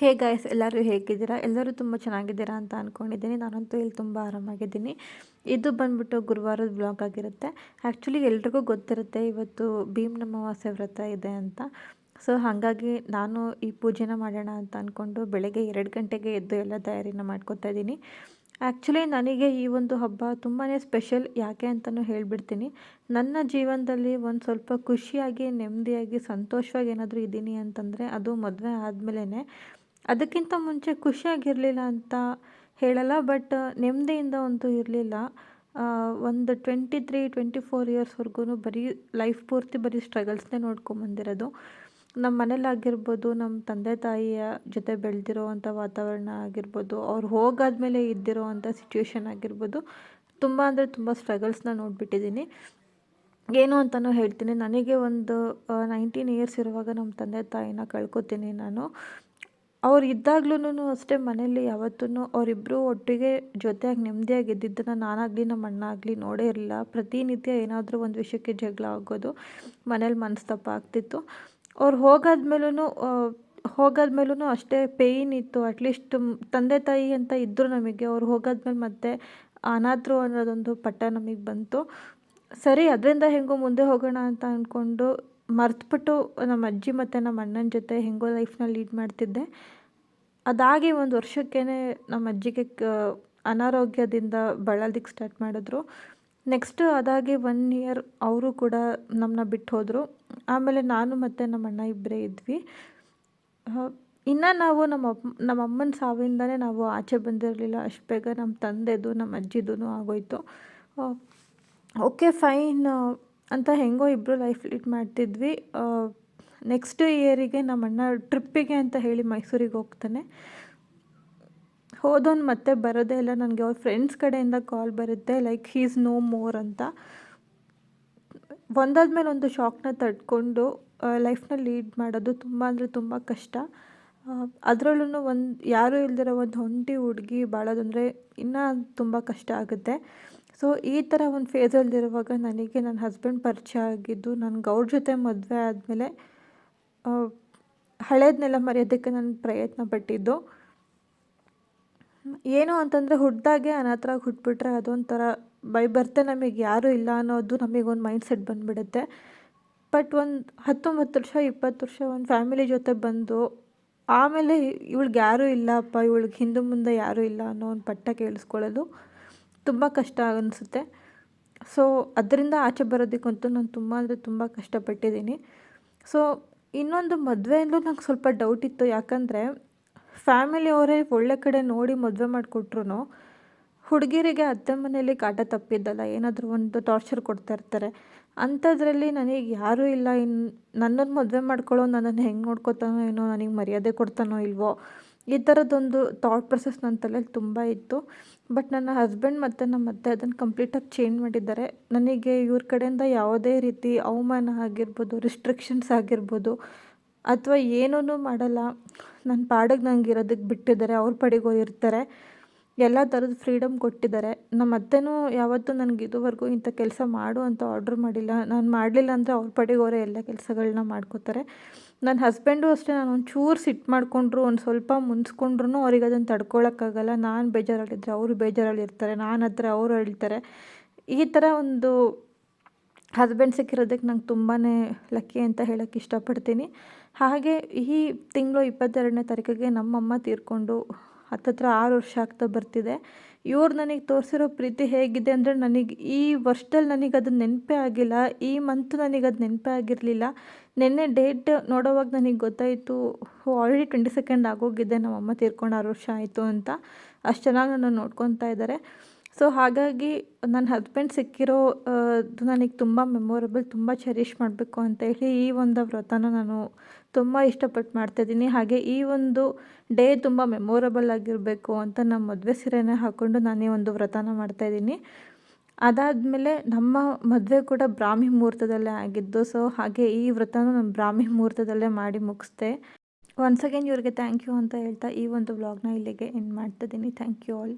Hey guys ಎಲ್ಲರೂ ಹೇಗಿದ್ದೀರಾ? ಎಲ್ಲರೂ ತುಂಬ ಚೆನ್ನಾಗಿದ್ದೀರಾ ಅಂತ ಅಂದ್ಕೊಂಡಿದ್ದೀನಿ ನಾನಂತೂ ಇಲ್ಲಿ ತುಂಬ ಆರಾಮಾಗಿದ್ದೀನಿ. ಇದು ಬಂದ್ಬಿಟ್ಟು ಗುರುವಾರದ ಬ್ಲಾಗ್ ಆಗಿರುತ್ತೆ. ಆ್ಯಕ್ಚುಲಿ ಎಲ್ರಿಗೂ ಗೊತ್ತಿರುತ್ತೆ, ಇವತ್ತು ಭೀಮ್ನ ಅಮಾವಾಸ್ಯೆ ವ್ರತ ಇದೆ ಅಂತ. ಸೊ ಹಾಗಾಗಿ ನಾನು ಈ ಪೂಜೆನ ಮಾಡೋಣ ಅಂತ ಅಂದ್ಕೊಂಡು ಬೆಳಗ್ಗೆ ಎರಡು ಗಂಟೆಗೆ ಎದ್ದು ಎಲ್ಲ ತಯಾರಿನ ಮಾಡ್ಕೊತಾ ಇದ್ದೀನಿ. ಆ್ಯಕ್ಚುಲಿ ನನಗೆ ಈ ಒಂದು ಹಬ್ಬ ತುಂಬಾ ಸ್ಪೆಷಲ್ ಯಾಕೆ ಅಂತಲೂ ಹೇಳಿಬಿಡ್ತೀನಿ. ನನ್ನ ಜೀವನದಲ್ಲಿ ಒಂದು ಸ್ವಲ್ಪ ಖುಷಿಯಾಗಿ, ನೆಮ್ಮದಿಯಾಗಿ, ಸಂತೋಷವಾಗಿ ಏನಾದರೂ ಇದ್ದೀನಿ ಅಂತಂದರೆ ಅದು ಮದುವೆ ಆದಮೇಲೆ ಅದಕ್ಕಿಂತ ಮುಂಚೆ ಖುಷಿಯಾಗಿರಲಿಲ್ಲ ಅಂತ ಹೇಳಲ್ಲ, ಬಟ್ ನೆಮ್ಮದಿಯಿಂದ ಅಂತೂ ಇರಲಿಲ್ಲ. ಒಂದು ಟ್ವೆಂಟಿ ತ್ರೀ, ಟ್ವೆಂಟಿ ಫೋರ್ ಇಯರ್ಸ್ವರೆಗೂ ಬರೀ ಲೈಫ್ ಪೂರ್ತಿ ಬರೀ ಸ್ಟ್ರಗಲ್ಸ್ನೇ ನೋಡ್ಕೊಂಬಂದಿರೋದು. ನಮ್ಮ ಮನೇಲಾಗಿರ್ಬೋದು ನಮ್ಮ ತಂದೆ ತಾಯಿಯ ಜೊತೆ ಬೆಳೆದಿರೋ ಅಂಥ ವಾತಾವರಣ ಆಗಿರ್ಬೋದು, ಅವ್ರು ಹೋಗಾದ್ಮೇಲೆ ಇದ್ದಿರೋ ಅಂಥ ಸಿಚುವೇಶನ್ ಆಗಿರ್ಬೋದು, ತುಂಬ ಅಂದರೆ ತುಂಬ ಸ್ಟ್ರಗಲ್ಸ್ನ ನೋಡಿಬಿಟ್ಟಿದ್ದೀನಿ. ಏನು ಅಂತಲೂ ಹೇಳ್ತೀನಿ, ನನಗೆ ಒಂದು ನೈನ್ಟೀನ್ ಇಯರ್ಸ್ ಇರುವಾಗ ನಮ್ಮ ತಂದೆ ತಾಯಿನ ಕಳ್ಕೊತೀನಿ ನಾನು. ಅವ್ರು ಇದ್ದಾಗ್ಲೂ ಅಷ್ಟೇ ಮನೇಲಿ ಯಾವತ್ತೂ ಅವರಿಬ್ಬರು ಒಟ್ಟಿಗೆ ಜೊತೆಯಾಗಿ ನೆಮ್ಮದಿಯಾಗಿ ಇದ್ದಿದ್ದನ್ನು ನಾನಾಗಲಿ ನಮ್ಮ ಅಣ್ಣ ಆಗಲಿ ನೋಡೇ ಇರಲಿಲ್ಲ. ಪ್ರತಿನಿತ್ಯ ಏನಾದರೂ ಒಂದು ವಿಷಯಕ್ಕೆ ಜಗಳ ಆಗೋದು ಮನೇಲಿ ಮನಸ್ತಾಪ ಆಗ್ತಿತ್ತು. ಅವ್ರು ಹೋಗಾದ್ಮೇಲೂ ಹೋಗಾದ್ಮೇಲೂ ಅಷ್ಟೇ ಪೇಯ್ನ್ ಇತ್ತು. ಅಟ್ಲೀಸ್ಟ್ ತಂದೆ ತಾಯಿ ಅಂತ ಇದ್ದರು ನಮಗೆ. ಅವ್ರು ಹೋಗಾದ್ಮೇಲೆ ಮತ್ತೆ ಅನಾಥರು ಅನ್ನೋದೊಂದು ಪಟ್ಟ ನಮಗೆ ಬಂತು. ಸರಿ, ಅದರಿಂದ ಹೆಂಗೋ ಮುಂದೆ ಹೋಗೋಣ ಅಂತ ಅಂದ್ಕೊಂಡು ಮರೆತುಬಿಟ್ಟು ನಮ್ಮ ಅಜ್ಜಿ ಮತ್ತು ನಮ್ಮ ಅಣ್ಣನ ಜೊತೆ ಹೆಂಗೋ ಲೈಫ್ನ ಲೀಡ್ ಮಾಡ್ತಿದ್ದೆ. ಅದಾಗಿ ಒಂದು ವರ್ಷಕ್ಕೇ ನಮ್ಮ ಅಜ್ಜಿಗೆ ಅನಾರೋಗ್ಯದಿಂದ ಬಳಲಿಕ್ಕೆ ಸ್ಟಾರ್ಟ್ ಮಾಡಿದ್ರು. ನೆಕ್ಸ್ಟ್ ಅದಾಗಿ ಒನ್ ಇಯರ್ ಅವರು ಕೂಡ ನಮ್ಮನ್ನ ಬಿಟ್ಟು ಹೋದರು. ಆಮೇಲೆ ನಾನು ಮತ್ತು ನಮ್ಮ ಅಣ್ಣ ಇಬ್ಬರೇ ಇದ್ವಿ. ಇನ್ನು ನಾವು ನಮ್ಮ ನಮ್ಮ ಅಮ್ಮನ ಸಾವಿಂದನೇ ನಾವು ಆಚೆ ಬಂದಿರಲಿಲ್ಲ. ಅಷ್ಟು ಬೇಗ ನಮ್ಮ ತಂದೆದು, ನಮ್ಮ ಅಜ್ಜಿದೂ ಆಗೋಯಿತು. ಓಕೆ ಫೈನ್ ಅಂತ ಹೆಂಗೋ ಇಬ್ಬರು ಲೈಫ್ ಲೀಡ್ ಮಾಡ್ತಿದ್ವಿ. ನೆಕ್ಸ್ಟ್ ಇಯರಿಗೆ ನಮ್ಮ ಅಣ್ಣ ಟ್ರಿಪ್ಪಿಗೆ ಅಂತ ಹೇಳಿ ಮೈಸೂರಿಗೆ ಹೋಗ್ತಾನೆ. ಹೋದೋನ್ ಮತ್ತೆ ಬರೋದೇ ಇಲ್ಲ. ನನಗೆ ಅವ್ರ ಫ್ರೆಂಡ್ಸ್ ಕಡೆಯಿಂದ ಕಾಲ್ ಬರುತ್ತೆ. ಲೈಕ್ ಹೀಸ್ ನೋ ಮೋರ್ ಅಂತ. ಒಂದಾದ್ಮೇಲೆ ಒಂದು ಶಾಕ್ನ ತಡ್ಕೊಂಡು ಲೈಫ್ನ ಲೀಡ್ ಮಾಡೋದು ತುಂಬ ಅಂದರೆ ತುಂಬ ಕಷ್ಟ. ಅದರಲ್ಲೂ ಒಂದು, ಯಾರೂ ಇಲ್ದಿರೋ ಒಂದು ಹೊಂಟಿ ಹುಡುಗಿ ಬಾಳೋದಂದರೆ ಇನ್ನೂ ತುಂಬ ಕಷ್ಟ ಆಗುತ್ತೆ. ಸೊ ಈ ಥರ ಒಂದು ಫೇಸಲ್ಲಿರುವಾಗ ನನಗೆ ನನ್ನ ಹಸ್ಬೆಂಡ್ ಪರಿಚಯ ಆಗಿದ್ದು ನನ್ಗೆ ಅವ್ರ ಜೊತೆ ಮದುವೆ ಆದಮೇಲೆ ಹಳೇದನ್ನೆಲ್ಲ ಮರೆಯೋದಕ್ಕೆ ನಾನು ಪ್ರಯತ್ನ ಪಟ್ಟಿದ್ದು. ಏನು ಅಂತಂದರೆ ಹುಟ್ಟಿದಾಗೆ ಅನಾಥರಾಗಿ ಹುಟ್ಬಿಟ್ರೆ ಅದೊಂಥರ ಬೈ ಬರ್ತೆ ನಮಗೆ ಯಾರೂ ಇಲ್ಲ ಅನ್ನೋದು ನಮಗೊಂದು ಮೈಂಡ್ ಸೆಟ್ ಬಂದುಬಿಡುತ್ತೆ. ಬಟ್ ಒಂದು ಹತ್ತೊಂಬತ್ತು ವರ್ಷ, ಇಪ್ಪತ್ತು ವರ್ಷ ಒಂದು ಫ್ಯಾಮಿಲಿ ಜೊತೆ ಬಂದು, ಆಮೇಲೆ ಇವಳಿಗೆ ಯಾರೂ ಇಲ್ಲಪ್ಪ, ಇವಳಿಗೆ ಹಿಂದೆ ಮುಂದೆ ಯಾರೂ ಇಲ್ಲ ಅನ್ನೋ ಒಂದು ಪಟ್ಟ ಕೇಳಿಸ್ಕೊಳ್ಳೋದು. ತುಂಬ ಕಷ್ಟ ಅನಿಸುತ್ತೆ. ಸೊ ಅದರಿಂದ ಆಚೆ ಬರೋದಕ್ಕಂತೂ ನಾನು ತುಂಬ ಅಂದರೆ ತುಂಬ ಕಷ್ಟಪಟ್ಟಿದ್ದೀನಿ. ಸೊ ಇನ್ನೊಂದು ಮದುವೆಯಲ್ಲೂ ನಂಗೆ ಸ್ವಲ್ಪ ಡೌಟ್ ಇತ್ತು. ಯಾಕಂದರೆ ಫ್ಯಾಮಿಲಿಯವರೇ ಒಳ್ಳೆ ಕಡೆ ನೋಡಿ ಮದುವೆ ಮಾಡಿಕೊಟ್ರು ಹುಡುಗಿರಿಗೆ ಅತ್ತೆ ಮನೆಯಲ್ಲಿ ಕಾಟ ತಪ್ಪಿದ್ದಲ್ಲ, ಏನಾದರೂ ಒಂದು ಟಾರ್ಚರ್ ಕೊಡ್ತಾ ಇರ್ತಾರೆ. ಅಂಥದ್ರಲ್ಲಿ ನನಗೆ ಯಾರೂ ಇಲ್ಲ. ಇನ್ನು ನನ್ನನ್ನು ಮದುವೆ ಮಾಡ್ಕೊಳ್ಳೋ ನನ್ನನ್ನು ಹೆಂಗೆ ನೋಡ್ಕೊತಾನೋ ಏನೋ, ನನಗೆ ಮರ್ಯಾದೆ ಕೊಡ್ತಾನೋ ಇಲ್ವೋ ಈ ಥರದ್ದೊಂದು ಥಾಟ್ ಪ್ರೊಸೆಸ್ ನನ್ನ ತಲೆಯಲ್ಲಿ ತುಂಬ ಇತ್ತು. ಬಟ್ ನನ್ನ ಹಸ್ಬೆಂಡ್ ಮತ್ತು ನಮ್ಮ ಅತ್ತೆ ಅದನ್ನು ಕಂಪ್ಲೀಟಾಗಿ ಚೇಂಜ್ ಮಾಡಿದ್ದಾರೆ. ನನಗೆ ಇವ್ರ ಕಡೆಯಿಂದ ಯಾವುದೇ ರೀತಿ ಅವಮಾನ ಆಗಿರ್ಬೋದು ರಿಸ್ಟ್ರಿಕ್ಷನ್ಸ್ ಆಗಿರ್ಬೋದು ಅಥವಾ ಏನೂ ಮಾಡಲ್ಲ. ನನ್ನ ಪಾಡಿಗೆ ನಂಗೆ ಇರೋದಕ್ಕೆ ಬಿಟ್ಟಿದ್ದಾರೆ, ಅವ್ರ ಪಾಡಿಗೆ ಇರ್ತಾರೆ. ಎಲ್ಲ ಥರದ ಫ್ರೀಡಮ್ ಕೊಟ್ಟಿದ್ದಾರೆ. ನಮ್ಮ ಅತ್ತೆನೂ ಯಾವತ್ತೂ ನನಗೆ ಇದುವರೆಗೂ ಇಂಥ ಕೆಲಸ ಮಾಡು ಅಂತ ಆರ್ಡ್ರ್ ಮಾಡಿಲ್ಲ. ನಾನು ಮಾಡಲಿಲ್ಲ ಅಂದರೆ ಅವ್ರ ಪಾಡಿಗೆ ಅವರೇ ಎಲ್ಲ ಕೆಲಸಗಳನ್ನ ಮಾಡ್ಕೋತಾರೆ. ನನ್ನ ಹಸ್ಬೆಂಡು ಅಷ್ಟೇ, ನಾನು ಒಂದು ಚೂರು ಸಿಟ್ಟು ಮಾಡಿಕೊಂಡ್ರು, ಒಂದು ಸ್ವಲ್ಪ ಮುನ್ಸ್ಕೊಂಡ್ರು ಅವ್ರಿಗೆ ಅದನ್ನು ತಡ್ಕೊಳಕ್ಕಾಗಲ್ಲ. ನಾನು ಬೇಜಾರಲ್ಲಿದ್ದರೆ ಅವರು ಬೇಜಾರಲ್ಲಿರ್ತಾರೆ, ನಾನು ಹತ್ರ ಅವರು ಹೇಳ್ತಾರೆ. ಈ ಥರ ಒಂದು ಹಸ್ಬೆಂಡ್ ಸಿಕ್ಕಿರೋದಕ್ಕೆ ನಂಗೆ ತುಂಬಾ ಲಕ್ಕಿ ಅಂತ ಹೇಳೋಕ್ಕೆ ಇಷ್ಟಪಡ್ತೀನಿ. ಹಾಗೆ ಈ ತಿಂಗಳು ಇಪ್ಪತ್ತೆರಡನೇ ತಾರೀಕಿಗೆ ನಮ್ಮಮ್ಮ ತೀರ್ಕೊಂಡು ಹತ್ತತ್ರ ಆರು ವರ್ಷ ಆಗ್ತಾ ಬರ್ತಿದೆ. ಇವ್ರು ನನಗೆ ತೋರಿಸಿರೋ ಪ್ರೀತಿ ಹೇಗಿದೆ ಅಂದರೆ ನನಗೆ ಈ ವರ್ಷದಲ್ಲಿ ನನಗೆ ಅದು ನೆನಪೇ ಆಗಿಲ್ಲ, ಈ ಮಂತ್ ನನಗೆ ಅದು ನೆನಪೇ ಆಗಿರಲಿಲ್ಲ. ನಿನ್ನೆ ಡೇಟ್ ನೋಡೋವಾಗ ನನಗೆ ಗೊತ್ತಾಯಿತು ಆಲ್ರೆಡಿ ಟ್ವೆಂಟಿ ಸೆಕೆಂಡ್ ಆಗೋಗಿದೆ, ನಮ್ಮಮ್ಮ ತೀರ್ಕೊಂಡು ಆರು ವರ್ಷ ಆಯಿತು ಅಂತ. ಅಷ್ಟು ಚೆನ್ನಾಗಿ ನನ್ನ ನೋಡ್ಕೊತಾ ಇದ್ದಾರೆ ಸೊ ಹಾಗಾಗಿ ನನ್ನ ಹಸ್ಬೆಂಡ್ ಸಿಕ್ಕಿರೋ ನನಗೆ ತುಂಬ ಮೆಮೊರೇಬಲ್ ತುಂಬ ಚೆರಿಷ್ ಮಾಡಬೇಕು ಅಂತ ಹೇಳಿ ಈ ಒಂದು ವ್ರತನ ನಾನು ತುಂಬ ಇಷ್ಟಪಟ್ಟು ಮಾಡ್ತಾಯಿದ್ದೀನಿ ಹಾಗೆ ಈ ಒಂದು ಡೇ ತುಂಬ ಮೆಮೊರಬಲ್ ಆಗಿರಬೇಕು ಅಂತ ನಮ್ಮ ಮದುವೆ ಸೀರೆನೇ ಹಾಕ್ಕೊಂಡು ನಾನು ಈ ಒಂದು ವ್ರತನ ಮಾಡ್ತಾಯಿದ್ದೀನಿ ಅದಾದಮೇಲೆ ನಮ್ಮ ಮದುವೆ ಕೂಡ ಬ್ರಾಹ್ಮಿ ಮುಹೂರ್ತದಲ್ಲೇ ಆಗಿದ್ದು ಸೊ ಹಾಗೆ ಈ ವ್ರತನೂ ನಾನು ಬ್ರಾಹ್ಮಿ ಮುಹೂರ್ತದಲ್ಲೇ ಮಾಡಿ ಮುಗಿಸ್ದೆ. ಒನ್ಸ್ ಅಗೇನ್ ಇವ್ರಿಗೆ ಥ್ಯಾಂಕ್ ಯು ಅಂತ ಹೇಳ್ತಾ ಈ ಒಂದು ವ್ಲಾಗ್ನ ಇಲ್ಲಿಗೆ ಎಂಡ್ ಮಾಡ್ತಿದ್ದೀನಿ ಥ್ಯಾಂಕ್ ಯು ಆಲ್